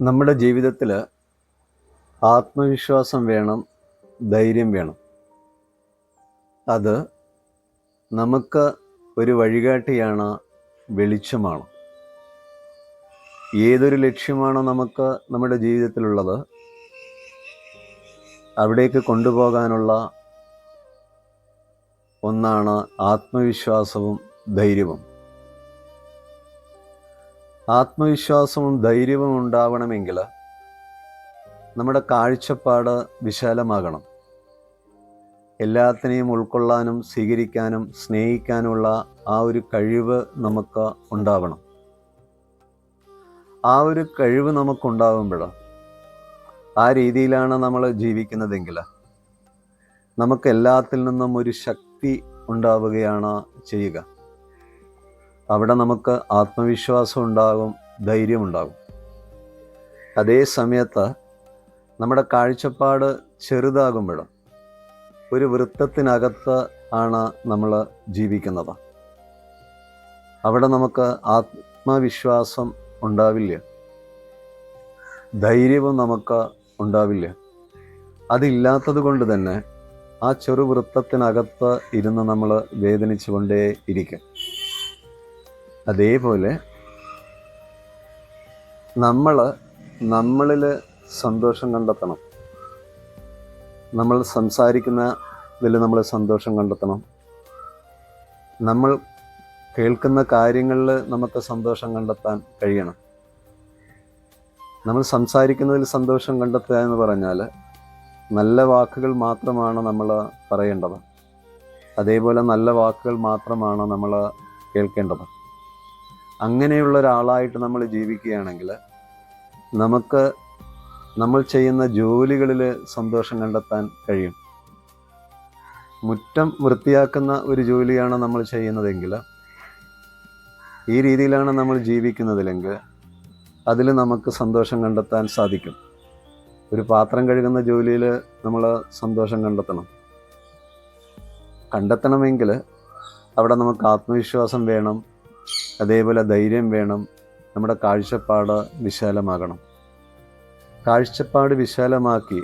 നമ്മുടെ ജീവിതത്തിൽ ആത്മവിശ്വാസം വേണം ധൈര്യം വേണം. അത് നമുക്ക് ഒരു വഴികാട്ടിയാണ് വെളിച്ചമാണ്. ഏതൊരു ലക്ഷ്യമാണോ നമുക്ക് നമ്മുടെ ജീവിതത്തിലുള്ളത് അവിടേക്ക് കൊണ്ടുപോകാനുള്ള ഒന്നാണ് ആത്മവിശ്വാസവും ധൈര്യവും. ആത്മവിശ്വാസവും ധൈര്യവും ഉണ്ടാവണമെങ്കിൽ നമ്മുടെ കാഴ്ചപ്പാട് വിശാലമാകണം. എല്ലാത്തിനെയും ഉൾക്കൊള്ളാനും സ്വീകരിക്കാനും സ്നേഹിക്കാനുമുള്ള ആ ഒരു കഴിവ് നമുക്ക് ഉണ്ടാവണം. ആ ഒരു കഴിവ് നമുക്കുണ്ടാകുമ്പോൾ ആ രീതിയിലാണ് നമ്മൾ ജീവിക്കുന്നതെങ്കിൽ നമുക്ക് എല്ലാത്തിൽ നിന്നും ഒരു ശക്തി ഉണ്ടാവുകയാണ് ചെയ്യുക. അവിടെ നമുക്ക് ആത്മവിശ്വാസം ഉണ്ടാകും ധൈര്യമുണ്ടാകും അതേ സമയത്ത് നമ്മുടെ കാഴ്ചപ്പാട് ചെറുതാകുമ്പോഴും ഒരു വൃത്തത്തിനകത്ത് ആണ് നമ്മൾ ജീവിക്കുന്നത്. അവിടെ നമുക്ക് ആത്മവിശ്വാസം ഉണ്ടാവില്ല. ധൈര്യവും നമുക്ക് ഉണ്ടാവില്ല. അതില്ലാത്തത് കൊണ്ട് തന്നെ ആ ചെറു വൃത്തത്തിനകത്ത് ഇരുന്ന് നമ്മൾ വേദനിച്ചുകൊണ്ടേ ഇരിക്കും അതേപോലെ നമ്മൾ നമ്മളിൽ സന്തോഷം കണ്ടെത്തണം. നമ്മൾ സംസാരിക്കുന്ന ഇതിൽ നമ്മൾ സന്തോഷം കണ്ടെത്തണം. നമ്മൾ കേൾക്കുന്ന കാര്യങ്ങളിൽ നമുക്ക് സന്തോഷം കണ്ടെത്താൻ കഴിയണം. നമ്മൾ സംസാരിക്കുന്നതിൽ സന്തോഷം കണ്ടെത്തുക എന്ന് പറഞ്ഞാൽ നല്ല വാക്കുകൾ മാത്രമാണ് നമ്മൾ പറയേണ്ടത്. അതേപോലെ നല്ല വാക്കുകൾ മാത്രമാണ് നമ്മൾ കേൾക്കേണ്ടത്. അങ്ങനെയുള്ള ഒരാളായിട്ട് നമ്മൾ ജീവിക്കുകയാണെങ്കിൽ നമുക്ക് നമ്മൾ ചെയ്യുന്ന ജോലികളിൽ സന്തോഷം കണ്ടെത്താൻ കഴിയും. മുറ്റം വൃത്തിയാക്കുന്ന ഒരു ജോലിയാണ് നമ്മൾ ചെയ്യുന്നതെങ്കിൽ ഈ രീതിയിലാണ് നമ്മൾ ജീവിക്കുന്നതിലെങ്കിൽ അതിൽ നമുക്ക് സന്തോഷം കണ്ടെത്താൻ സാധിക്കും. ഒരു പാത്രം കഴുകുന്ന ജോലിയിൽ നമ്മൾ സന്തോഷം കണ്ടെത്തണം. കണ്ടെത്തണമെങ്കിൽ അവിടെ നമുക്ക് ആത്മവിശ്വാസം വേണം അതേപോലെ ധൈര്യം വേണം. നമ്മുടെ കാഴ്ചപ്പാട് വിശാലമാകണം. കാഴ്ചപ്പാട് വിശാലമാക്കി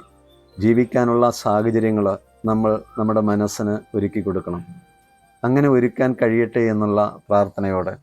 ജീവിക്കാനുള്ള സാഹചര്യങ്ങൾ നമ്മൾ നമ്മുടെ മനസ്സിന് ഒരുക്കി കൊടുക്കണം. അങ്ങനെ ഒരുക്കാൻ കഴിയട്ടെ എന്നുള്ള പ്രാർത്ഥനയോടെ